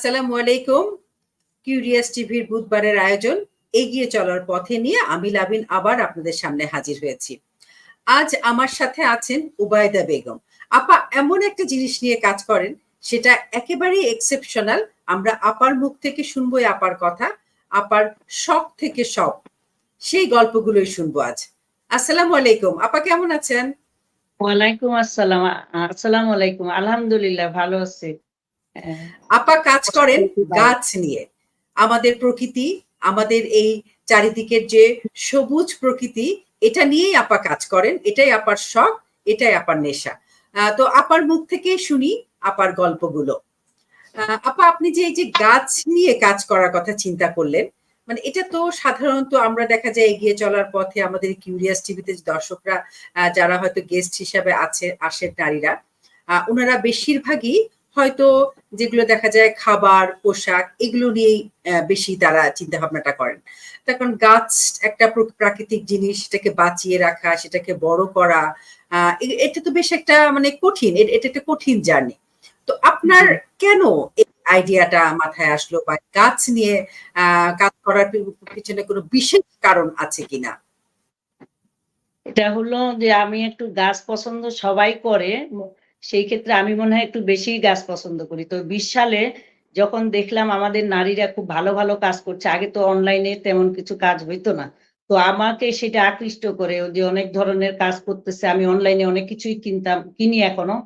আসসালামু আলাইকুম। কিউরিয়াস টিভির বুধবারের আয়োজন এগিয়ে চলার পথে নিয়ে আমি লাবিন আবার আপনাদের সামনে হাজির হয়েছি। আজ আমার সাথে আছেন উবায়দা বেগম। আপা, এমন একটা জিনিস নিয়ে কাজ করেন, সেটা একেবারেই এক্সেপশনাল আমরা আপার মুখ থেকে শুনবোই আপার কথা, আপার শখ থেকে সব। সেই গল্পগুলোই শুনব আজ। আসসালামু আলাইকুম। আপা, কেমন আছেন? ওয়ালাইকুম আসসালাম, আসসালামু আলাইকুম। আলহামদুলিল্লাহ, ভালো আছি। আপা কাজ করেন গাছ নিয়ে। আমাদের প্রকৃতি, আমাদের এই চারিদিকের যে সবুজ প্রকৃতি, এটা নিয়েই আপা কাজ করেন। এটাই আপার শখ, এটাই আপার নেশা। তো আপার মুখ থেকে শুনি আপার গল্পগুলো। আপা, আপনি যে এই যে গাছ নিয়ে কাজ করার কথা চিন্তা করলেন মানে এটা তো সাধারণত আমরা দেখা যায় এগিয়ে চলার পথে আমাদের কিউরিয়াস টিভিতে দর্শকরা যারা হয়তো গেস্ট হিসাবে আছে, আসেন নারীরা ওনারা বেশিরভাগই হয়তো যেগুলো দেখা যায় খাবার পোশাক এগুলো নিয়েই বেশি তারা চিন্তা ভাবনাটা করেন তখন গাছ একটা প্রাকৃতিক জিনিস সেটাকে বাঁচিয়ে রাখা সেটাকে বড় করা এটা তো বেশ একটা মানে কঠিন এটা একটা কঠিন জার্নি। তো আপনার কেন এই আইডিয়াটা মাথায় আসলো বা গাছ নিয়ে আহ কাজ করার পিছনে কোনো বিশেষ কারণ আছে কিনা? এটা হলো যে আমি একটু গাছ পছন্দ সবাই করে সেই ক্ষেত্রে আমি মনে হয় একটু বেশি গাছ পছন্দ করি। তো বিশ সালে যখন দেখলাম আমাদের নারীরা খুব ভালো ভালো কাজ করছে, আগে তো অনলাইনে তেমন কিছু কাজ হইতো না। তো আমাকে সেটা আকৃষ্ট করে যে অনেক ধরনের কাজ করতেছে, আমি অনলাইনে অনেক কিছুই কিনতাম, কিনি এখনও।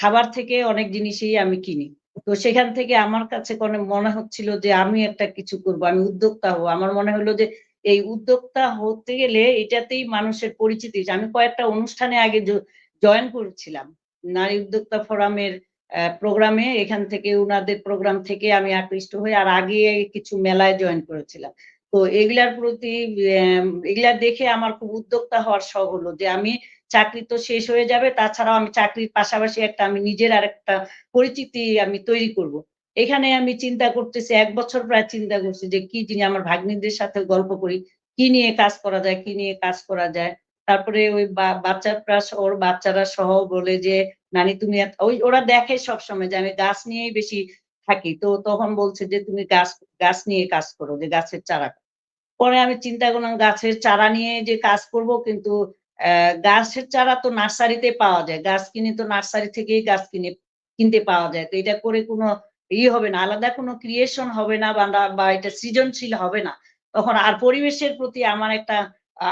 খাবার থেকে অনেক জিনিসই আমি কিনি। তো সেখান থেকে আমার কাছে মনে হচ্ছিল যে আমি একটা কিছু করব, আমি উদ্যোক্তা হব। আমার মনে হলো যে এই উদ্যোক্তা হতে গেলে এটাতেই মানুষের পরিচিতি আমি কয়েকটা অনুষ্ঠানে আগে জয়েন করেছিলাম। নারী উদ্যোক্তা ফোরামের প্রোগ্রামে এখান থেকে উনাদের প্রোগ্রাম থেকে আমি আকৃষ্ট হয়ে আর আগে কিছু মেলায় জয়েন করেছিলাম। তো এগুলার প্রতি এগুলা দেখে আমার খুব উদ্যোক্তা হওয়ার শখ হলো যে আমি চাকরি তো শেষ হয়ে যাবে, তাছাড়াও আমি চাকরির পাশাপাশি একটা আমি নিজের আর একটা পরিচিতি আমি তৈরি করব। এখানে আমি চিন্তা করতেছি, এক বছর প্রায় চিন্তা করছি যে কি জিনিস আমার ভাগ্নিদের সাথে গল্প করি, কি নিয়ে কাজ করা যায়, কি নিয়ে কাজ করা যায়। তারপরে ওই বাচ্চারা ওর বাচ্চারা সহ বলে যে, নানি, তুমি ওই ওরা দেখে সবসময় যে, আমি গাছ নিয়েই বেশি থাকি। তো তখন বলছে যে, তুমি গাছ গাছ নিয়ে কাজ করো, যে গাছের চারা পরে আমি চিন্তা করলাম, গাছের চারা নিয়ে যে কাজ করব, কিন্তু গাছের চারা তো নার্সারিতে পাওয়া যায়। গাছ কিনে তো নার্সারি থেকেই গাছ কিনে, কিনতে পাওয়া যায়। তো এটা করে কোনো ই হবে না, আলাদা কোনো ক্রিয়েশন হবে না বা এটা সৃজনশীল হবে না। তখন আর পরিবেশের প্রতি আমার একটা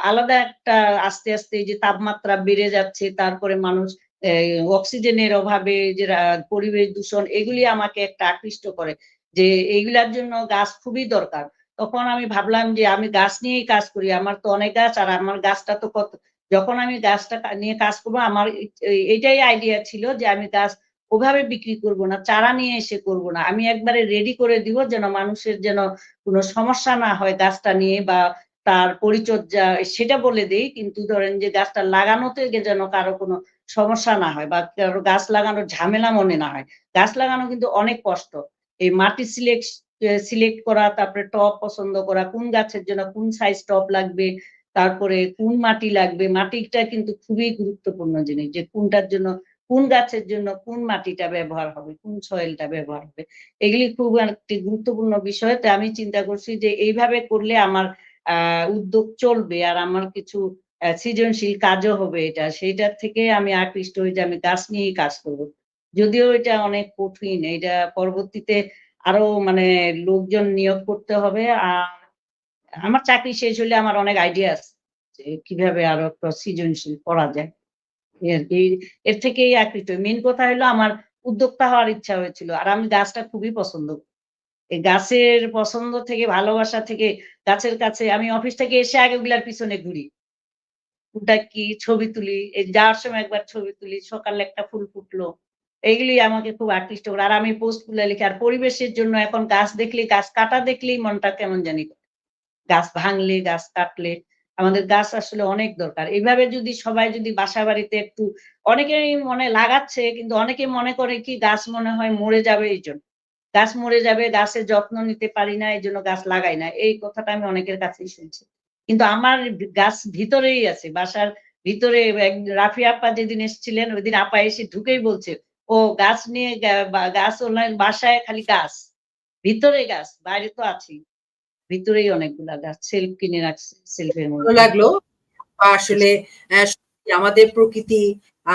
আলাদা একটা আস্তে আস্তে যে তাপমাত্রা বেড়ে যাচ্ছে, তারপরে মানুষ অক্সিজেনের অভাবে যে পরিবেশ দূষণ, এগুলি আমাকে একটা আকৃষ্ট করে যে এইগুলার জন্য গাছ খুবই দরকার। তখন আমি ভাবলাম যে আমি গাছ নিয়েই কাজ করি, আমার তো অনেক গাছ আর আমার গাছটা তো কত, যখন আমি গাছটা নিয়ে কাজ করব, আমার এটাই আইডিয়া ছিল যে আমি গাছ ওভাবে বিক্রি করব না, চারা নিয়ে এসে করব না। আমি একবারে রেডি করে দিব যেন মানুষের যেন কোনো সমস্যা না হয় গাছটা নিয়ে বা তার পরিচর্যা, সেটা বলে দেই, কিন্তু ধরেন যে গাছটা লাগানোতে যেন কারও কোনো সমস্যা না হয় বা কারও গাছ লাগানোর ঝামেলা মনে না হয়। গাছ লাগানো কিন্তু অনেক কষ্ট। এই মাটি সিলেক্ট সিলেক্ট করা, তারপরে টব পছন্দ করা, কোন গাছের জন্য কোন সাইজ টব লাগবে, তারপরে কোন মাটি লাগবে, মাটিটা কিন্তু খুবই গুরুত্বপূর্ণ জিনিস যে কোনটার জন্য, কোন গাছের জন্য কোন মাটিটা ব্যবহার হবে, কোন সয়েলটা ব্যবহার হবে। এগুলি খুব একটি গুরুত্বপূর্ণ বিষয় তো আমি চিন্তা করছি যে এইভাবে করলে আমার উদ্যোগ চলবে আর আমার কিছু সৃজনশীল কাজও হবে এটা। সেইটার থেকে আমি আকৃষ্ট হয়ে যে আমি গাছ নিয়েই কাজ করব। যদিও এটা অনেক কঠিন এটা পরবর্তীতে আরও মানে লোকজন নিয়োগ করতে হবে। আর আমার চাকরি শেষ হলে আমার অনেক আইডিয়া আছে যে কীভাবে আরও একটা সৃজনশীল করা যায়। এর থেকেই আকৃষ্ট মেন কথা হলো আমার উদ্যোক্তা হওয়ার ইচ্ছা হয়েছিল। আর আমি গাছটা খুবই পছন্দ। এই গাছের পছন্দ থেকে, ভালোবাসা থেকে গাছের কাছে আমি অফিস থেকে এসে আগে ওগুলার পিছনে ঘুরি। ফুলটা কি ছবি তুলি, এই যাওয়ার সময় একবার ছবি তুলি, সকালে একটা ফুল ফুটলো। এইগুলি আমাকে খুব আকৃষ্ট করে। আর আমি পোস্টগুলো লিখি। আর পরিবেশের জন্য এখন গাছ দেখলে গাছ কাটা দেখলেই মনটা কেমন জানি। গাছ ভাঙলে, গাছ কাটলে। আমাদের গাছ আসলে অনেক দরকার। এইভাবে যদি সবাই যদি বাসা বাড়িতে একটু অনেকেই মনে লাগাচ্ছে, কিন্তু অনেকে মনে করে কি গাছ মনে হয় মরে যাবে এই জন্য। গাছ মরে যাবে, গাছের যত্ন নিতে পারি না এই জন্য গাছ লাগাই না। এই কথাটা আমি অনেকের কাছেই শুনছি। কিন্তু আমার গাছ ভিতরেই আছে, বাসার ভিতরে রাফি আপা যেদিন এসেছিলেন ওই দিন আপা এসে ঢুকেই বলছে, ও, গাছ নিয়ে গাছ ওনার বাসায় খালি গাছ, ভিতরে গাছ, বাইরে তো আছি ভিতরেই অনেকগুলা গাছ সেলফ কিনে রাখছে সেলফের মধ্যে। লাগল। আসলে আমাদের প্রকৃতি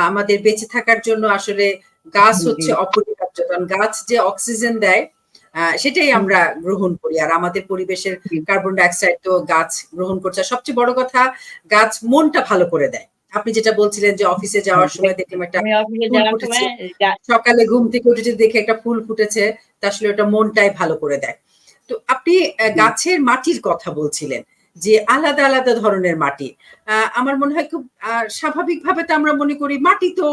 আমাদের বেঁচে থাকার জন্য আসলে গাছ হচ্ছে অপরিহার্য কারণ গাছ যে অক্সিজেন দেয় সেটাই আমরা গ্রহণ করি। আর আমাদের পরিবেশের। কার্বন ডাইঅক্সাইড তো গাছ গ্রহণ করছে। সবচেয়ে বড় কথা গাছ মনটা ভালো করে দেয়। আপনি যেটা বলছিলেন যে অফিসে যাওয়ার সময় দেখলাম একটা সকালে ঘুম থেকে উঠে যদি দেখে একটা ফুল ফুটেছে তা আসলে ওটা মনটাই ভালো করে দেয়। তো আপনি গাছের মাটির কথা বলছিলেন। যে আলাদা আলাদা ধরনের মাটি। আমার মনে হয় খুব স্বাভাবিকভাবে তো আমরা মনে করি মাটি তো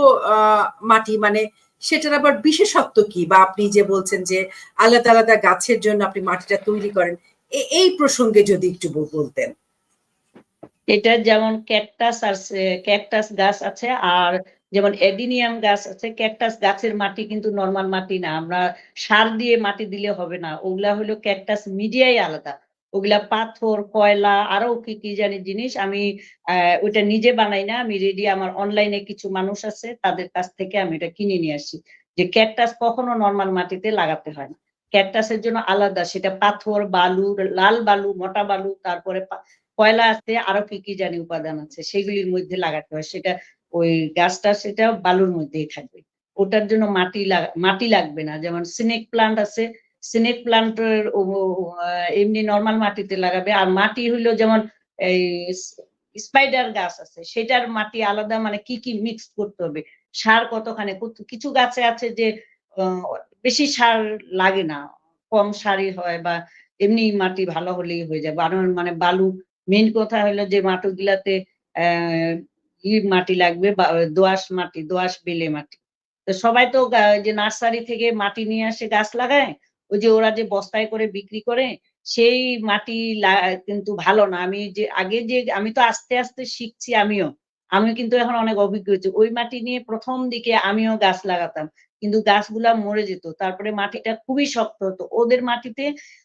মাটি মানে সেটার আবার বিশেষত্ব কি? বা আপনি যে বলছেন যে আলাদা আলাদা গাছের জন্য আপনি মাটিটা তৈরি করেন এই প্রসঙ্গে যদি একটু বলতেন। এটা যেমন ক্যাকটাস আর ক্যাকটাস গাছ আছে, আর যেমন এডিনিয়াম গাছ আছে, ক্যাকটাস গাছের মাটি কিন্তু নর্মাল মাটি না। আমরা সার দিয়ে মাটি দিলে হবে না। ওগুলা হলো ক্যাকটাস মিডিয়াই আলাদা। ওগুলা পাথর, কয়লা, আরও কি কি জানি জিনিস আমি ওইটা নিজে বানাই না, আমি রেডি আমার অনলাইনে কিছু মানুষ আছে, তাদের কাছ থেকে আমি এটা কিনে নিয়ে আসি। যে ক্যাকটাস কখনো নর্মাল মাটিতে লাগাতে হয় না। ক্যাকটাসের জন্য আলাদা, সেটা পাথর, বালু, লাল বালু, মোটা বালু, তারপরে কয়লা আছে, আরও কি কি জানি উপাদান আছে, সেগুলির মধ্যে লাগাতে হয়। সেটা ওই গাছটা, সেটা বালুর মধ্যেই থাকবে। ওটার জন্য মাটি মাটি লাগবে না। যেমন স্নেক প্লান্ট আছে স্নেক প্লান্টের এমনি নর্মাল মাটিতে লাগাবে। আর মাটি হইল যেমন এই স্পাইডার গাছ আছে, সেটার মাটি আলাদা মানে কি কি মিক্স করতে হবে? সার কতখানি? কত- কিছু গাছে আছে যে বেশি সার লাগে না। কম সারই হয় বা এমনি মাটি ভালো হলেই হয়ে যায় বারণ মানে বালু মেন কথা হলো যে মাটি মাটিগুলাতে আহ ই মাটি লাগবে বা, দোআঁশ মাটি, দোআঁশ বেলে মাটি। তো সবাই তো যে নার্সারি থেকে মাটি নিয়ে আসে গাছ লাগায় ওই যে ওরা যে বস্তায় করে বিক্রি করে, সেই মাটি কিন্তু ভালো না। আমি যে, আগে যে, আমি তো আস্তে আস্তে শিখছি আমিও। আমি কিন্তু এখন অনেক অভিজ্ঞ হয়েছি। ওই মাটি নিয়ে প্রথম দিকে আমিও গাছ লাগাতাম, কিন্তু গাছগুলা মরে যেত। তারপরে মাটিটা খুবই শক্ত হতো। ওদের মাটিতে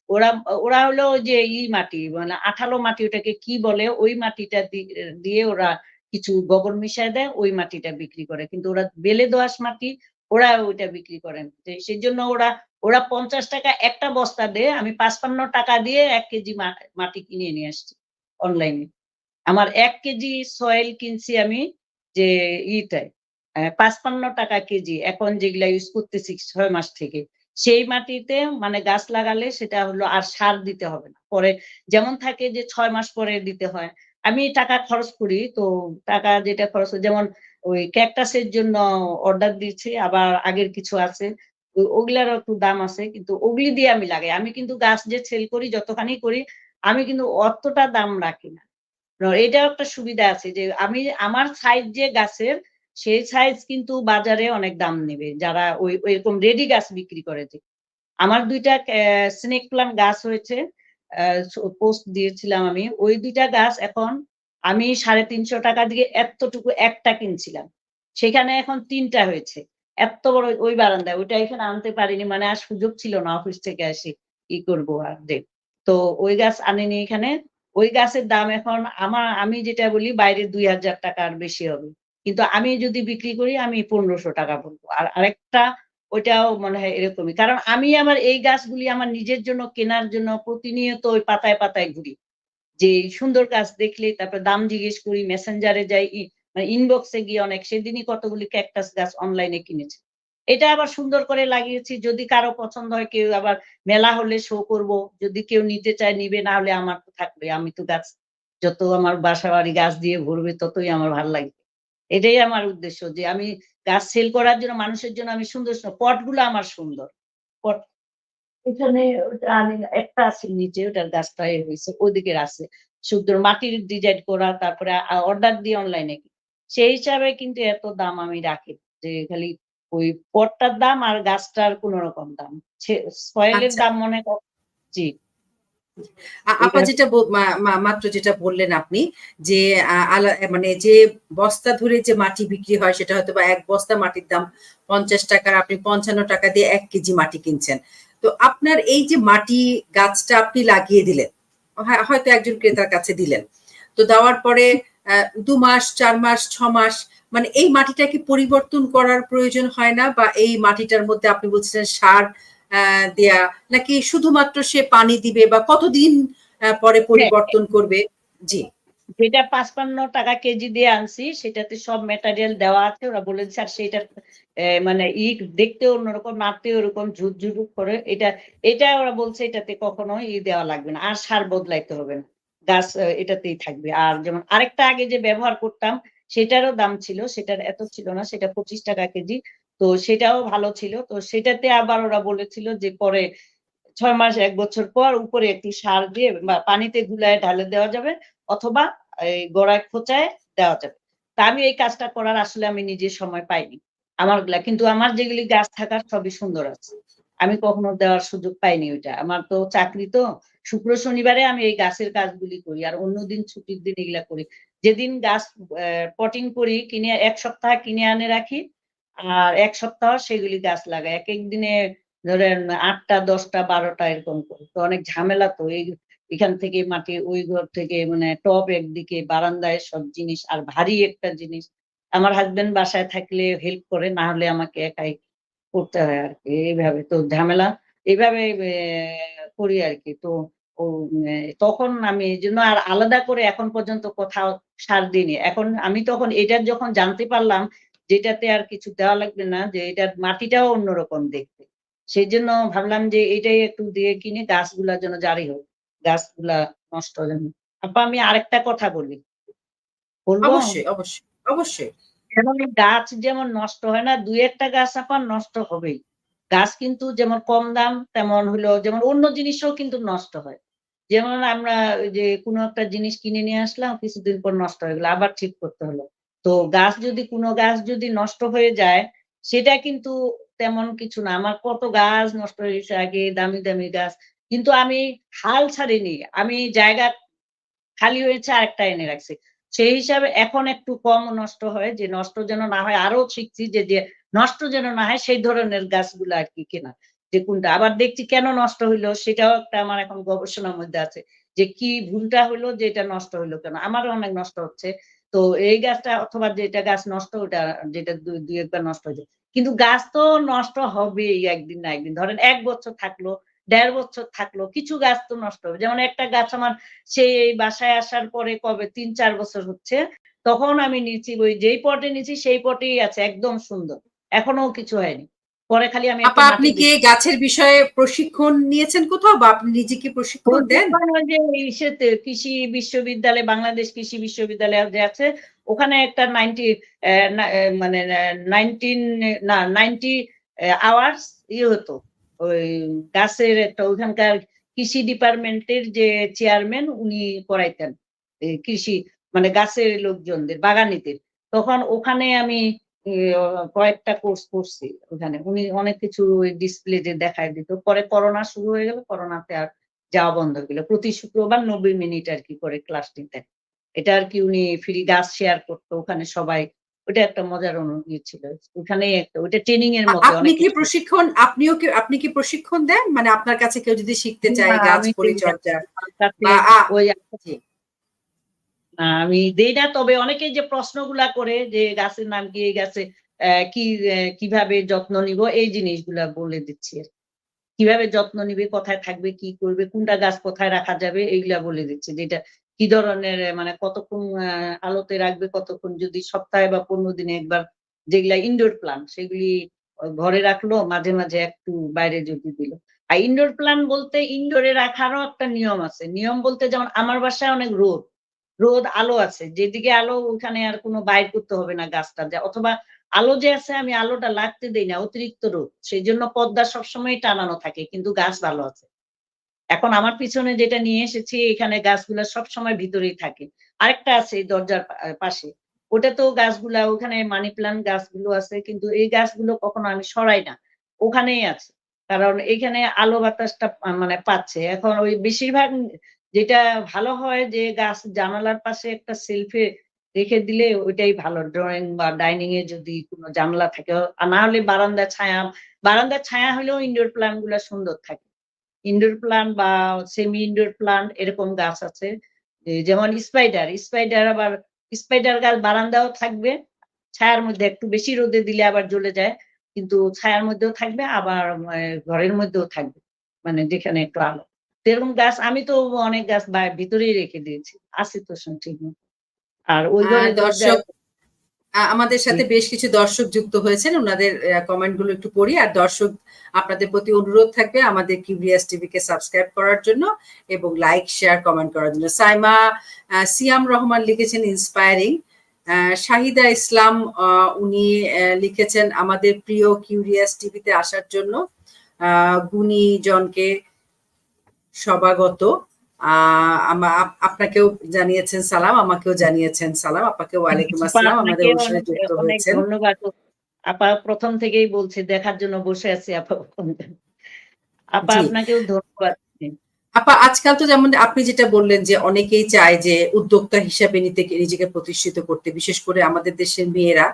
ওরা ওরা হলো যে ই মাটি মানে আঠালো মাটি ওটাকে কি বলে, ওই মাটিটা দিয়ে ওরা কিছু গোবর মিশায় দেয়, ওই মাটিটা বিক্রি করে। কিন্তু ওরা বেলে দোআঁশ মাটি, ওরা ওইটা বিক্রি করেন সেই জন্য ওরা ওরা পঞ্চাশ টাকা একটা বস্তা দেয়, আমি পাঁচপান্ন টাকা দিয়ে এক কেজি মাটি কিনে নিয়ে আসছি অনলাইনে আমার এক কেজি সয়েল কিনছি আমি যে ইটায় পাঁচপান্ন টাকা কেজি, এখন যেগুলা ইউজ করতেছি ছয় মাস থেকে। সেই মাটিতে মানে গাছ লাগালে সেটা হলো আর সার দিতে হবে না। পরে যেমন থাকে যে ছয় মাস পরে দিতে হয়। আমি টাকা খরচ করি, তো টাকা যেটা খরচ যেমন ওই ক্যাকটাসের জন্য অর্ডার দিয়েছি, আবার আগের কিছু আছে ও- ওগুলারও একটু দাম আছে, কিন্তু ওগুলি দিয়ে আমি লাগাই। আমি কিন্তু গাছ যে সেল করি, যতখানি করি, আমি কিন্তু অতটা দাম রাখি না। এটাও একটা সুবিধা আছে যে, আমি আমার সাইজ যে গাছের, সেই সাইজ কিন্তু বাজারে অনেক দাম নেবে, যারা ওই ওই এরকম রেডি গাছ বিক্রি করে যে। আমার দুইটা স্নেক প্লান্ট গাছ হয়েছে পোস্ট দিয়েছিলাম আমি। ওই দুইটা গাছ এখন আমি সাড়ে তিনশো টাকা দিয়ে এতটুকু একটা কিনছিলাম। সেখানে এখন তিনটা হয়েছে। এত বড় ওই বারান্দায়, ওইটা এখানে আনতে পারিনি মানে আর সুযোগ ছিল না অফিস থেকে আসি, কি করব আর দেখ তো ওই গাছ আনিনি এখানে। ওই গাছের দাম এখন আমার, আমি যেটা বলি বাইরে দুই হাজার টাকার বেশি হবে। কিন্তু আমি যদি বিক্রি করি, আমি পনেরোশো টাকা বলব। আর আরেকটা, ওইটাও মনে হয় এরকমই। কারণ আমি আমার এই গাছগুলি আমার নিজের জন্য, কেনার জন্য প্রতিনিয়ত ওই পাতায় পাতায় ঘুরি। যে সুন্দর গাছ দেখলে তারপর দাম জিজ্ঞেস করি মেসেঞ্জারে যাই ই- মানে ইনবক্সে গিয়ে অনেক, সেদিনই কতগুলি ক্যাকটাস গাছ অনলাইনে কিনেছে। এটা আবার সুন্দর করে লাগিয়েছি, যদি কারও পছন্দ হয়, কেউ আবার মেলা হলে শো করব। যদি কেউ নিতে চায়, নিবে, না হলে আমার তো থাকবে। আমি তো গাছ, যত আমার বাসা বাড়ি গাছ দিয়ে ভরবে, ততই আমার ভালো লাগবে। এটাই আমার উদ্দেশ্য, যে আমি গাছ সেল করার জন্য, মানুষের জন্য আমি সুন্দর পটগুলো আমার সুন্দর। পট, এখানে একটা আছে নিচে, ওটার গাছটা হয়েছে ওদিকে আছে। সুন্দর মাটির ডিজাইন করা, তারপরে অর্ডার দিয়ে অনলাইনে সেই হিসাবে কিন্তু এত দাম আমি রাখি যে খালি ওই পটটার দাম আর গাছটার কোন রকম দাম। সয়েলের আচ্ছা। দাম মনে কর জি। আপা যেটা মাত্র যেটা বললেন আপনি যে মানে যে বস্তা ধরে যে মাটি বিক্রি হয় সেটা হয়তো বা এক বস্তা মাটির দাম পঞ্চাশ টাকার আপনি পঞ্চান্ন টাকা দিয়ে এক কেজি মাটি কিনছেন। তো আপনার এই যে মাটি গাছটা আপনি লাগিয়ে দিলেন হয়- হয়তো একজন ক্রেতার কাছে দিলেন। তো দেওয়ার পরে দু মাস চার মাস ছ মাস মানে এই মাটিটাকে পরিবর্তন করার প্রয়োজন হয় না বা এই মাটিটার মধ্যে আপনি বলছিলেন সার আহ, দেয়া নাকি শুধুমাত্র সে পানি দিবে বা কতদিন পরে পরিবর্তন করবে? জি। যেটা পাঁচপান্ন টাকা কেজি দিয়ে আনছি সেটাতে সব ম্যাটেরিয়াল দেওয়া আছে ওরা বলেছে আর সেটা মানে ই দেখতে অন্যরকম নাড়তে ওরকম ঝুরঝুর করে। এটা এটা ওরা বলছে এটাতে কখনো ই দেওয়া লাগবে না আর সার বদলাইতে হবে না। গাছ এটাতেই থাকবে। আর যেমন আরেকটা আগে যে ব্যবহার করতাম, সেটারও দাম ছিল, সেটার এত ছিল না, সেটা পঁচিশ টাকা কেজি। তো সেটাও ভালো ছিল। তো সেটাতে আবার ওরা বলেছিল যে পরে ছয় মাস, এক বছর পর উপরে একটু সার দিয়ে বা পানিতে গুলায় ঢালে দেওয়া যাবে অথবা এই গোড়ায় খোঁচায় দেওয়া যাবে। তা আমি এই কাজটা করার আসলে আমি নিজে সময় পাইনি। আমারগুলা কিন্তু আমার যেগুলি গাছ থাকার সবই সুন্দর আছে। আমি কখনো দেওয়ার সুযোগ পাইনি ওইটা। আমার তো চাকরি তো শুক্র শনিবারে আমি এই গাছের কাজগুলি করি আর অন্যদিন ছুটির দিন এগুলা করি। যেদিন গাছ পটিং করি, কিনে, এক সপ্তাহ কিনে আনে রাখি আর এক সপ্তাহ সেগুলি গাছ লাগাই। এক এক দিনে ধরেন আটটা, দশটা, বারোটা এরকম করি। তো অনেক ঝামেলা তো এই এখান থেকে মাটি ওই ঘর থেকে মানে টপ একদিকে, বারান্দায় সব জিনিস আর ভারী একটা জিনিস। আমার হাজবেন্ড বাসায় থাকলে হেল্প করে, না হলে আমাকে একাই করতে হয় আর কি এইভাবে। তো ঝামেলা এইভাবে করি আর কি তো তখন আমি এই জন্য আর আলাদা করে এখন পর্যন্ত কোথাও সার দিইনি। এখন আমি তখন এটার যখন জানতে পারলাম, যেটাতে আর কিছু দেওয়া লাগবে না, যে এটার মাটিটাও অন্যরকম দেখতে। সেই জন্য ভাবলাম যে এটাই একটু দিয়ে কিনে গাছগুলার জন্য জারি হোক, গাছগুলা নষ্ট যেন। আপা, আমি আরেকটা কথা বলি। বলব? অবশ্যই অবশ্যই অবশ্যই। যেমন গাছ যেমন নষ্ট হয় না, দুই একটা গাছ আপনার নষ্ট হবেই। গাছ কিন্তু যেমন কম দাম, তেমন হলো যেমন অন্য জিনিসও কিন্তু নষ্ট হয়। যেমন আমরা যে কোনো একটা জিনিস কিনে নিয়ে আসলাম, কিছুদিন পর নষ্ট হয়ে গেলো, আবার ঠিক করতে হলো। তো গাছ যদি, কোনো গাছ যদি নষ্ট হয়ে যায়, সেটা কিন্তু তেমন কিছু না। আমার কত গাছ নষ্ট হয়ে গেছে আগে, দামি দামি গাছ। কিন্তু আমি হাল ছাড়িনি। আমি জায়গা খালি হয়েছে আরেকটা এনে রাখছি। সেই হিসাবে এখন একটু কম নষ্ট হয়, যে নষ্ট যেন না হয়। আরও শিখছি যে যে নষ্ট যেন না হয়, সেই ধরনের গাছগুলো আর কি কেনা, যে কোনটা। আবার দেখছি কেন নষ্ট হইল, সেটাও একটা আমার এখন গবেষণার মধ্যে আছে, যে কি ভুলটা হলো যে এটা নষ্ট হইল কেন? আমারও অনেক নষ্ট হচ্ছে। তো এই গাছটা অথবা যেটা গাছ নষ্ট, ওটা যেটা দুই একবার নষ্ট হয়েছে। কিন্তু গাছ তো নষ্ট হবেই একদিন না একদিন। ধরেন এক বছর থাকল দেড় বছর থাকল কিছু গাছ তো নষ্ট হবে। যেমন একটা গাছ আমার সেই বাসায় আসার পরে কবে তিন চার বছর হচ্ছে তখন আমি নিচ্ছি ওই যেই পটে নিচ্ছি সেই পটেই আছে একদম সুন্দর। এখনও কিছু হয়নি। পরে খালি আমি আপা আপনি কি গাছের বিষয়ে প্রশিক্ষণ নিয়েছেন কোথাও বা আপনি নিজে কি প্রশিক্ষণ দেন? যে ইসেতে কৃষি বিশ্ববিদ্যালয় বাংলাদেশ কৃষি বিশ্ববিদ্যালয় যে আছে ওখানে একটা নাইনটি মানে নাইনটিন না নাইনটি আওয়ার্স ইয়ে হতো। ওই গাছের একটা ওখানকার কৃষি ডিপার্টমেন্টের যে চেয়ারম্যান উনি করাইতেন কৃষি মানে গাছের লোকজনদের, বাগানিদের। তখন ওখানে আমি কয়েকটা কোর্স করছি ওখানে। উনি অনেক কিছু ডিসপ্লে দেখায় দিত। পরে করোনা শুরু হয়ে গেল, করোনাতে আর যাওয়া বন্ধ হয়ে গেল। প্রতি শুক্রবার নব্বই মিনিট আর কি করে ক্লাস নিতেন। এটা আর কি উনি ফ্রি গাছ শেয়ার করতো, ওখানে সবাই ওটা একটা মজার অনুভূতি ছিল। ওখানেই একটা ওটা ট্রেনিং এর মতো আপনি কি প্রশিক্ষণ আপনিও কি আপনি কি প্রশিক্ষণ দেন? মানে আপনার কাছে কেউ যদি শিখতে চায় গাছ আমি পরিচর্যা ওই না, আমি দেই না তবে অনেকে যে প্রশ্নগুলা করে যে গাছের নাম কি এই গাছে কি কীভাবে যত্ন নিব এই জিনিসগুলা বলে দিচ্ছি আর কীভাবে যত্ন নিবে কোথায় থাকবে কি করবে কোনটা গাছ কোথায় রাখা যাবে এইগুলা বলে দিচ্ছি। যেটা কি ধরনের মানে কতক্ষণ আলোতে রাখবে, কতক্ষণ যদি সপ্তাহে বা পনেরো দিনে একবার যেগুলা ইনডোর প্লান্ট সেগুলি ঘরে রাখল, মাঝে মাঝে একটু বাইরে যদি দিল। আর ইনডোর প্লান্ট বলতে ইনডোরে রাখারও একটা নিয়ম আছে। নিয়ম বলতে যেমন আমার বাসায় অনেক রোদ রোদ, আলো আছে। যেদিকে আলো ওখানে আর কোনো বাইর করতে হবে না গাছটা। যা, অথবা আলো যে আছে, আমি আলোটা লাগতে দেই না, অতিরিক্ত রোদ। সেই জন্য পদ্মা সবসময় টানানো থাকে, কিন্তু গাছ ভালো আছে। এখন আমার পিছনে যেটা নিয়ে এসেছি, এখানে গাছগুলা সবসময় ভিতরেই থাকে। আরেকটা আছে দরজার পাশে। ওটা তো গাছগুলা, ওখানে মানি প্লান্ট গাছগুলো আছে, কিন্তু এই গাছগুলো কখনো আমি সরাই না। ওখানেই আছে। কারণ এখানে আলো বাতাসটা মানে পাচ্ছে। এখন ওই বেশিরভাগ যেটা ভালো হয় যে গাছ জানালার পাশে একটা সেলফে রেখে দিলে ওইটাই ভালো। ড্রয়িং বা ডাইনিং এ যদি কোনো জানলা থাকে, আর না হলে বারান্দা ছায়া, বারান্দার ছায়া হলেও ইনডোর প্ল্যান্টগুলা সুন্দর থাকে। ইনডোর প্লান্ট বা সেমি ইনডোর প্লান্ট এরকম গাছ আছে। যেমন স্পাইডার স্পাইডার আবার স্পাইডার গাছ বারান্দাও থাকবে। ছায়ার মধ্যে একটু বেশি রোদে দিলে আবার জ্বলে যায় কিন্তু ছায়ার মধ্যেও থাকবে আবার ঘরের মধ্যেও থাকবে মানে যেখানে একটু আলো। এরকম গাছ আমি তো অনেক গাছ ভিতরেই রেখে দিয়েছি আছে তো ঠিক। আর ওই ঘরে দর্শক আমাদের সাথে বেশ কিছু দর্শক যুক্ত হয়েছেন ওনাদের কমেন্টগুলো একটু পড়ি। আর দর্শক আপনাদের প্রতি অনুরোধ থাকবে আমাদের কিউরিয়াস টিভিকে সাবস্ক্রাইব করার জন্য এবং লাইক শেয়ার কমেন্ট করার জন্য। সাইমা সিয়াম রহমান লিখেছেন ইন্সপায়ারিং শাহিদা ইসলাম উনি লিখেছেন আমাদের প্রিয় কিউরিয়াস টিভিতে আসার জন্য। গুণী জনকে আপ- আপনাকেও জানিয়েছেন সালাম আমাকেও জানিয়েছেন সালাম। আপনাকে ওয়ালাইকুম আসসালাম। আমাদের অনুষ্ঠানে যুক্ত হয়েছেন। ধন্যবাদ। আপা প্রথম থেকেই বলছে দেখার জন্য বসে আছি আপা আপা আপনাকেও ধন্যবাদ আপা আজকাল তো যেমন আপনি যেটা বললেন যে অনেকেই চায় যে উদ্যোক্তা হিসাবে নিতে নিজেকে প্রতিষ্ঠিত করতে বিশেষ করে আমাদের দেশের মেয়েরা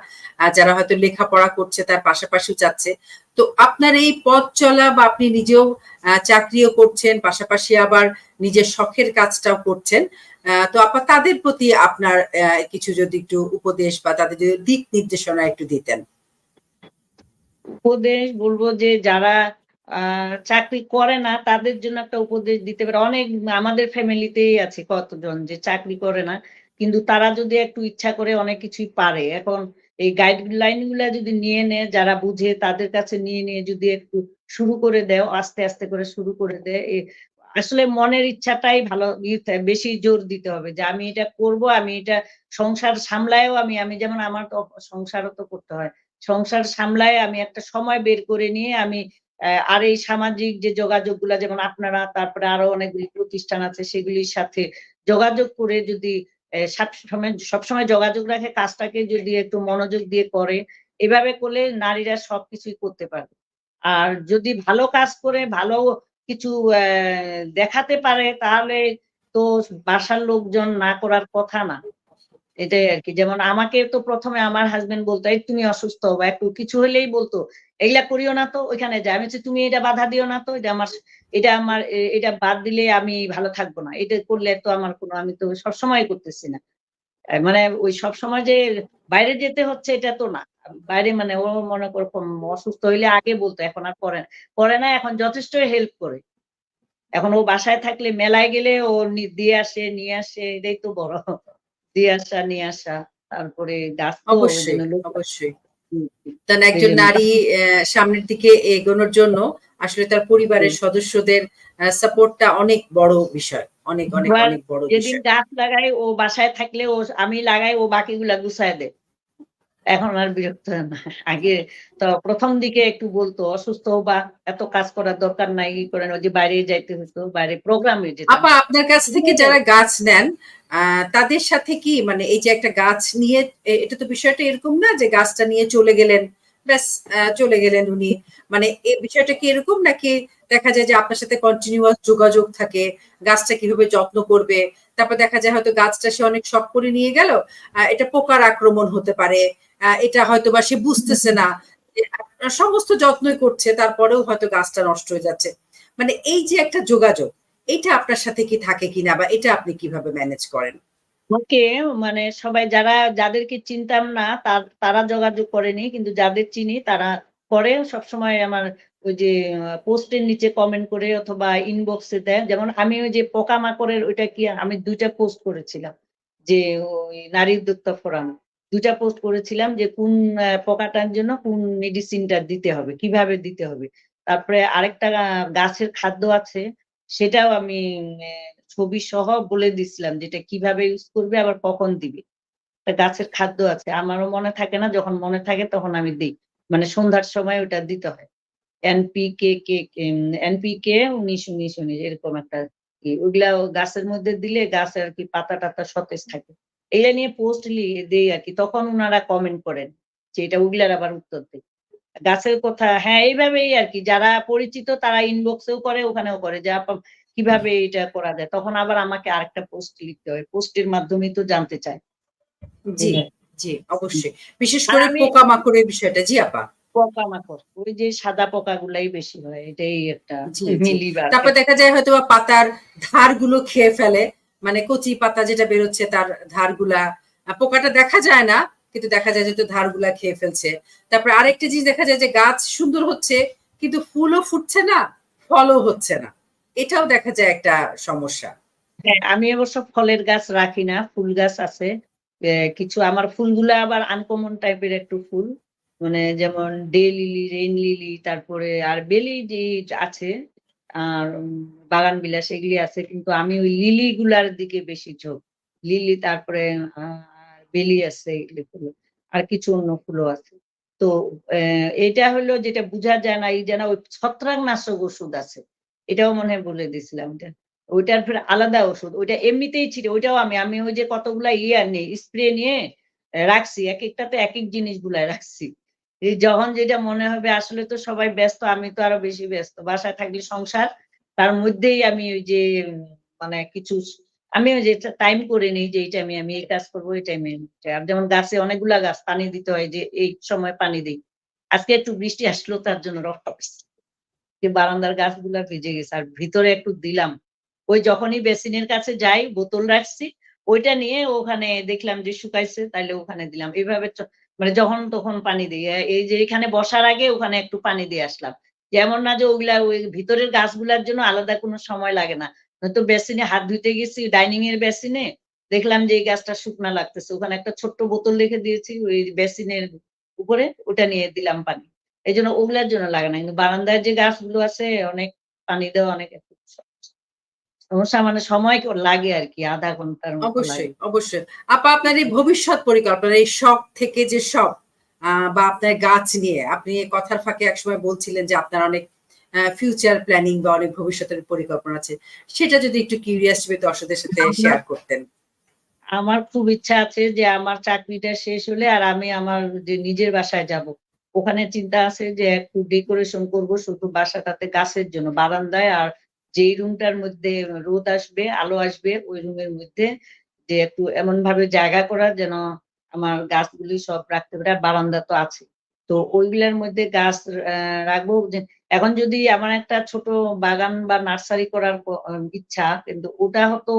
যারা হয়তো লেখাপড়া করছে তার পাশাপাশিও চাচ্ছে। তো আপনার এই পথ চলা বা আপনি নিজেও চাকরিও করছেন পাশাপাশি আবার নিজের শখের কাজটাও করছেন আহ, তো আপা তাদের প্রতি আপনার আহ, কিছু যদি একটু উপদেশ বা তাদের যদি দিক নির্দেশনা একটু দিতেন। উপদেশ বলব যে যারা চাকরি করে না, তাদের জন্য একটা উপদেশ দিতে পারে। অনেক আমাদের ফ্যামিলিতেই আছে কতজন যে চাকরি করে না, কিন্তু তারা যদি একটু ইচ্ছা করে অনেক কিছুই পারে। এখন এই গাইডলাইনগুলা যদি নিয়ে নেয়, যারা বুঝে, তাদের কাছে নিয়ে নিয়ে যদি একটু শুরু করে দেয় আস্তে আস্তে করে শুরু করে দেয় আসলে মনের ইচ্ছাটাই ভালো বেশি জোর দিতে হবে যে আমি এটা করব, আমি এটা সংসার সামলায়ও আমি আমি যেমন আমার সংসারও তো করতে হয়। সংসার সামলায় আমি একটা সময় বের করে নিয়ে আমি আর এই সামাজিক যে যোগাযোগগুলা যেমন আপনারা, তারপরে আরও অনেকগুলি প্রতিষ্ঠান আছে, সেগুলির সাথে যোগাযোগ করে যদি সবসময় সবসময় যোগাযোগ রাখে, কাজটাকে যদি একটু মনোযোগ দিয়ে করে, এভাবে করলে নারীরা সবকিছুই করতে পারবে। আর যদি ভালো কাজ করে, ভালো কিছু দেখাতে পারে, তাহলে তো বাসার লোকজন না করার কথা না। এটাই আর কি যেমন আমাকে তো প্রথমে আমার হাজবেন্ড বলতো, এই তুমি অসুস্থ, বা একটু কিছু হলেই বলতো এইগুলা করিও না তো, ওইখানে যাই আমি তুমি এটা বাধা দিও না তো, এটা আমার এটা আমার এটা বাদ দিলে আমি ভালো থাকব না। এটা করলে তো আমার কোনো, আমি তো সবসময় করতেছি না। মানে ওই সবসময় যে বাইরে যেতে হচ্ছে, এটা তো না। বাইরে মানে ও মনে করো অসুস্থ হইলে আগে বলতো, এখন আর করে করে না, এখন যথেষ্ট হেল্প করে। এখন ও বাসায় থাকলে মেলায় গেলে ও দিয়ে আসে, নিয়ে আসে, এটাই তো বড়। দিয়ে আসা নিয়ে আসা তারপরে অবশ্যই। অবশ্যই কারণ একজন নারী আহ, সামনের দিকে এগোনোর জন্য আসলে তার পরিবারের সদস্যদের সাপোর্টটা অনেক বড় বিষয়। অনেক অনেক অনেক বড় যেদিন গাছ লাগাই ও বাসায় থাকলে ও আমি লাগাই ও বাকিগুলা গুছায় দেয়। এখন আর বিরক্ত হয় না। আগে তো প্রথম দিকে একটু বলতো অসুস্থ বা এত কাজ করার দরকার নাই ই করে ওই যে বাইরে যাইতে হতো বাইরে প্রোগ্রামে যেতাম। আপা আপনার কাছ থেকে যারা গাছ নেন তাদের সাথে কি মানে এই যে একটা গাছ নিয়ে এটা তো বিষয়টা এরকম না যে গাছটা নিয়ে চলে গেলেন ব্যাস চলে গেলেন উনি। মানে এই বিষয়টা কি এরকম নাকি দেখা যায় যে আপনার সাথে কন্টিনিউয়াস যোগাযোগ থাকে গাছটা কীভাবে যত্ন করবে তারপর দেখা যায় হয়তো গাছটা সে অনেক শখ করে নিয়ে গেল এটা পোকার আক্রমণ হতে পারে এটা হয়তো বা সে বুঝতেছে না। সমস্ত যত্নই করছে, তারপরেও হয়তো গাছটা নষ্ট হয়ে যাচ্ছে। মানে এই যে একটা যোগাযোগ, এটা আপনার সাথে কি থাকে কিনা বা এটা আপনি কীভাবে ম্যানেজ করেন? ওকে মানে সবাই যারা, যাদেরকে চিনতাম না, তার যোগাযোগ করেনি, কিন্তু যাদের চিনি তারা করে। সবসময় আমার ওই যে পোস্টের নিচে কমেন্ট করে অথবা ইনবক্সে দেয়। যেমন আমি ওই যে পোকামাকড়ের ওইটা কি, আমি দুইটা পোস্ট করেছিলাম। যে ওই নারী উদ্যোক্তা ফোরাম। দুইটা পোস্ট করেছিলাম যে কোন পোকাটার জন্য কোন মেডিসিনটা দিতে হবে, কীভাবে দিতে হবে। তারপরে আরেকটা গাছের খাদ্য আছে, সেটাও আমি ছবি সহ বলে দিছিলাম যেটা কীভাবে ইউজ করবে, আবার কখন দিবে। গাছের খাদ্য আছে, আমারও মনে থাকে না, যখন মনে থাকে তখন আমি দিই। মানে সন্ধ্যার সময় ওটা দিতে হয়। এনপিকে কে এনপিকে উনিশ উনিশ উনিশ, এরকম একটা ই। ওগুলা গাছের মধ্যে দিলে গাছের আর কি পাতা টাতা সতেজ থাকে। এটা নিয়ে পোস্ট দিই আর কি তখন ওনারা কমেন্ট করেন যে এটা ওগুলার আবার উত্তর দেয় গাছের কথা হ্যাঁ এইভাবেই আর কি যারা পরিচিত তারা ইনবক্সেও করে ওখানেও করে যে কীভাবে এটা করা যায়? তখন আবার আমাকে আরেকটা পোস্ট লিখতে হয় পোস্টের মাধ্যমে তো জানতে চায়। জি। জি অবশ্যই। বিশেষ করে পোকামাকড়ের বিষয়টা জি আপা? পোকামাকড় ওই যে সাদা পোকা গুলাই বেশি হয় এটাই একটা। মিলিবার তারপর দেখা যায় হয়তো পাতার ধারগুলো খেয়ে ফেলে মানে কচি পাতা যেটা বেরোচ্ছে তার ধারগুলা পোকাটা দেখা যায় না, কিন্তু দেখা যায় যে তো ধারগুলা খেয়ে ফেলছে। তারপর আরেকটা জিনিস দেখা যায় যে গাছ সুন্দর হচ্ছে, কিন্তু ফুলও ফুটছে না, ফলও হচ্ছে না। এটাও দেখা যায় একটা সমস্যা। হ্যাঁ আমি অবশ্য ফলের গাছ রাখি না, ফুল গাছ আছে। কিছু আমার ফুলগুলো আবার আনকমন টাইপের একটু ফুল। মানে যেমন ডে লিলি, রেইন লিলি, তারপরে আর বেলি যে আছে আর বাগান বিলাস এগুলি আছে, কিন্তু আমি ওই লিলি গুলার দিকে বেশি ঝোঁক। লিলি তারপরে বেলি আছে এগুলি ফুল, আর কিছু অন্য ফুলও আছে। তো এটা হলো যেটা বোঝা যায় না, এই যেন ওই ছত্রাকনাশক ওষুধ আছে। এটাও মনে হয় বলে দিছিলাম এটা। ওইটার ফের আলাদা ওষুধ, ওইটা এমনিতেই ছিল ওইটাও আমি আমি ওই যে কতগুলা ইয়ে নিয়ে, স্প্রে নিয়ে, রাখছি, এক একটাতে এক এক জিনিস জিনিসগুলাই রাখছি। যখন যেটা মনে হবে, আসলে তো সবাই ব্যস্ত, আমি তো আরও বেশি ব্যস্ত। বাসায় থাকলে সংসার, তার মধ্যেই আমি ওই যে মানে কিছু, আমি যে টাইম করে নিই যে, এই টাইমে আমি এই কাজ করব, এই টাইমে আর যেমন গাছে অনেকগুলা গাছ, পানি দিতে হয় যে, এই সময় পানি দিই। আজকে একটু বৃষ্টি আসলো, তার জন্য পেয়েছি যে বারান্দার গাছগুলা ভিজে গেছে, আর ভিতরে একটু দিলাম। ওই যখনই বেসিনের কাছে যাই, বোতল রাখছি ওইটা নিয়ে ওখানে দেখলাম যে শুকাইছে, তাইলে ওখানে দিলাম। এইভাবে মানে যখন তখন পানি দিই। এই যে এখানে বসার আগে ওখানে একটু পানি দিয়ে আসলাম। যেমন না যে ওগুলা ওই ভিতরের গাছগুলার জন্য আলাদা কোনো সময় লাগে না। হয়তো বেসিনে হাত ধুইতে গেছি ডাইনিং এর বেসিনে দেখলাম যে এই গাছটা শুকনা লাগতেছে। ওখানে একটা ছোট্ট বোতল রেখে দিয়েছি, ওই বেসিনের উপরে ওটা নিয়ে দিলাম পানি। এই জন্য ওগুলার জন্য লাগে না কিন্তু বারান্দায় যে গাছগুলো আছে, অনেক পানি দেওয়া অনেক। সমস্যা মানে সময় লাগে আর কি আধা ঘণ্টার মতো অবশ্যই অবশ্যই। আপা আপনার এই ভবিষ্যৎ পরিকল্পনা এই শখ থেকে যে শখ বা আপনার গাছ নিয়ে আপনি কথার ফাঁকে একসময় বলছিলেন যে আপনার অনেক ফিউচার প্ল্যানিং বা অনেক ভবিষ্যতের পরিকল্পনা আছে। সেটা যদি একটু কিউরিয়াস দর্শকদের সাথে শেয়ার করতেন। আমার খুব ইচ্ছা আছে যে আমার চাকরিটা শেষ হলে আর আমি আমার যে নিজের বাসায় যাব। ওখানে চিন্তা আছে যে একটু ডেকোরেশন করব শুধু বাসাটাতে গাছের জন্য বারান্দায় আর যেই রুমটার মধ্যে রোদ আসবে, আলো আসবে, ওই রুমের মধ্যে যে একটু এমন ভাবে জায়গা করা যেন আমার গাছগুলি সব রাখতে পারে বারান্দা তো আছে তো ওইগুলোর মধ্যে গাছ রাখব এখন যদি আমার একটা ছোট বাগান বা নার্সারি করার ইচ্ছা, কিন্তু ওটা হতো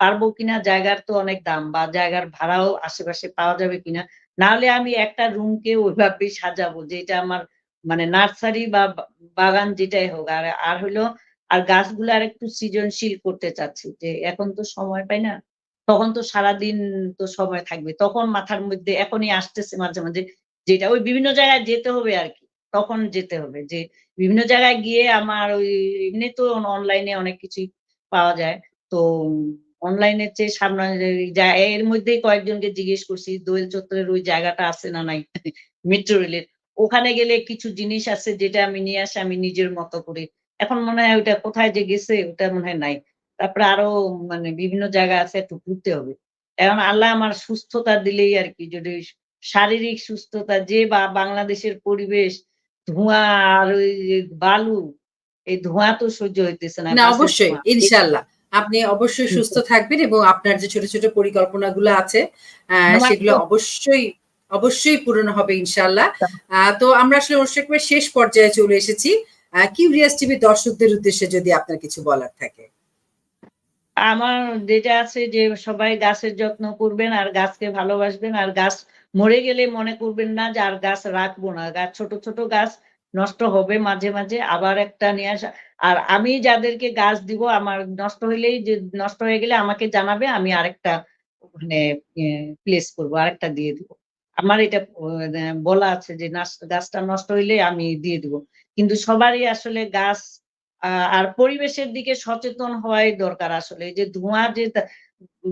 পারব কিনা জায়গার তো অনেক দাম বা জায়গার ভাড়াও আশেপাশে পাওয়া যাবে কিনা না হলে আমি একটা রুমকে ওইভাবেই সাজাবো, যেটা আমার মানে নার্সারি বা- বাগান যেটাই হোক, আর আর হলো আর গাছগুলো আর একটু সৃজনশীল করতে চাচ্ছি যে এখন তো সময় পাই না, তখন তো সারাদিন তো সময় থাকবে, তখন মাথার মধ্যে এখনই আসতেছে মাঝে মাঝে যেটা ওই বিভিন্ন জায়গায় যেতে হবে আর কি, তখন যেতে হবে যে বিভিন্ন জায়গায় গিয়ে আমার ওই এমনি তো অনলাইনে অনেক কিছুই পাওয়া যায়, তো অনলাইনের চেয়ে সামনে এর মধ্যেই কয়েকজনকে জিজ্ঞেস করছি দোয়েল চত্বরের ওই জায়গাটা আছে না নাই, মেট্রো রেলের, ওখানে গেলে কিছু জিনিস আছে যেটা আমি নিয়ে আসি, আমি নিজের মতো করে এখন মনে হয় ওটা কোথায় যে গেছে ওটা মনে হয় নাই। তারপরে আরও মানে বিভিন্ন জায়গা আছে একটু ঘুরতে হবে। এখন আল্লাহ আমার সুস্থতা দিলেই আর কি যদি শারীরিক সুস্থতা যে বা বাংলাদেশের পরিবেশ ধোঁয়া আর ওই বালু এই ধোঁয়া তো সহ্য হইতেছে না। অবশ্যই ইনশাল্লাহ আপনি অবশ্যই সুস্থ থাকবেন এবং আপনার যে ছোট ছোট পরিকল্পনাগুলো আছে আহ, সেগুলো অবশ্যই অবশ্যই পূরণ হবে ইনশাল্লাহ আহ, তো আমরা আসলে অনুষ্ঠানের শেষ পর্যায়ে চলে এসেছি। কিউরিয়াস টিভি দর্শকদের উদ্দেশ্যে যদি আপনার কিছু বলার থাকে। আমার যেটা আছে যে সবাই গাছের যত্ন করবেন আর গাছকে ভালোবাসবেন আর গাছ মরে গেলে মনে করবেন না যে আর গাছ রাখব না। গাছ, ছোট ছোট গাছ নষ্ট হবে মাঝে মাঝে আবার একটা নিয়ে আসা। আর আমি যাদেরকে গাছ দিব, আমার নষ্ট হইলেই যে নষ্ট হয়ে গেলে আমাকে জানাবে, আমি আরেকটা ওখানে প্লেস করব, আরেকটা দিয়ে দিব। আমার এটা বলা আছে যে গাছটা নষ্ট হইলে আমি দিয়ে দিব। কিন্তু সবারই আসলে গাছ আর পরিবেশের দিকে সচেতন হওয়াই দরকার আসলে। যে ধোঁয়া যে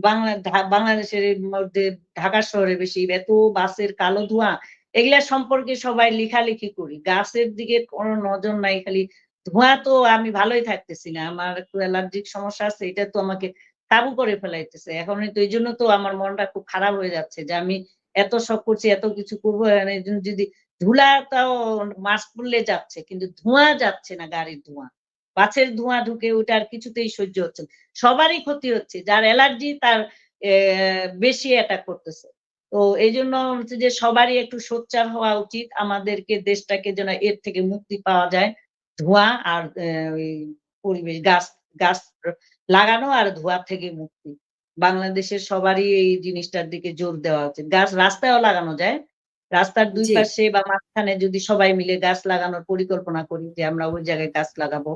বাংলা বাংলাদেশের মধ্যে ঢাকা শহরে বেশি এত বাসের কালো ধোঁয়া, এগুলা সম্পর্কে সবাই লেখালেখি করি। গাছের দিকে কোনো নজর নাই, খালি ধোঁয়া তো আমি ভালোই থাকতেছি না। আমার একটু অ্যালার্জিক সমস্যা আছে, এটা তো আমাকে কাবু করে ফেলাইতেছে। এখন তো, এই জন্য তো আমার মনটা খুব খারাপ হয়ে যাচ্ছে যে আমি এত শখ করছি, এত কিছু করব জন্য যদি ধুলা তাও মাস্ক পরলে যাচ্ছে, কিন্তু ধোঁয়া যাচ্ছে না গাড়ির ধোঁয়া। বাসের ধোঁয়া ঢুকে ওটা আর কিছুতেই সহ্য হচ্ছে। সবারই ক্ষতি হচ্ছে, যার অ্যালার্জি তার বেশি অ্যাটাক করতেছে। তো এই জন্য হচ্ছে যে সবারই একটু সোচ্চার হওয়া উচিত, আমাদেরকে, দেশটাকে যেন এর থেকে মুক্তি পাওয়া যায়। ধোঁয়া আর পরিবেশ, গাছ গাছ লাগানো আর ধোঁয়া থেকে মুক্তি। বাংলাদেশের সবারই এই জিনিসটার দিকে জোর দেওয়া উচিত। গাছ রাস্তায়ও লাগানো যায় রাস্তার দুই পাশে বা মাঝখানে যদি সবাই মিলে গাছ লাগানোর পরিকল্পনা করি যে আমরা ওই জায়গায় গাছ লাগাবো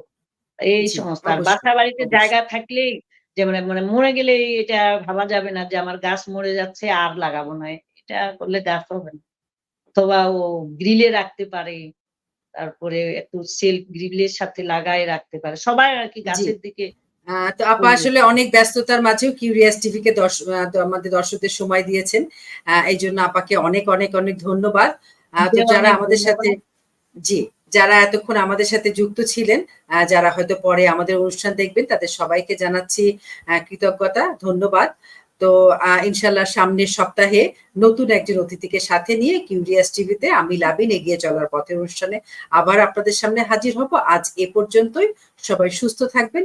এই সমস্ত। আর বাসা বাড়িতে জায়গা থাকলেই যে মানে মানে মরে গেলে এটা ভাবা যাবে না যে আমার গাছ মরে যাচ্ছে আর লাগাবো না। এটা করলে গাছ হবে না। অথবা ও গ্রিলে রাখতে পারে তারপরে একটু সেলফ গ্রিলের সাথে লাগায় রাখতে পারে। সবাই আর কি গাছের দিকে তো আপা আসলে অনেক ব্যস্ততার মাঝেও কিউরিয়াস টিভিকে দর্শ- আহ, আমাদের দর্শকদের সময় দিয়েছেন। এই জন্য আপাকে অনেক অনেক অনেক ধন্যবাদ। তো যারা আমাদের সাথে জি যারা এতক্ষণ আমাদের সাথে যুক্ত ছিলেন যারা হয়তো পরে আমাদের অনুষ্ঠান দেখবেন তাদের সবাইকে জানাচ্ছি কৃতজ্ঞতা ধন্যবাদ। তো আহ, ইনশাল্লাহ সামনের সপ্তাহে নতুন একজন অতিথিকে সাথে নিয়ে কিউরিয়াস টিভিতে আমি লাবিন এগিয়ে চলার পথের অনুষ্ঠানে আবার আপনাদের সামনে হাজির হব। আজ এ পর্যন্তই। সবাই সুস্থ থাকবেন।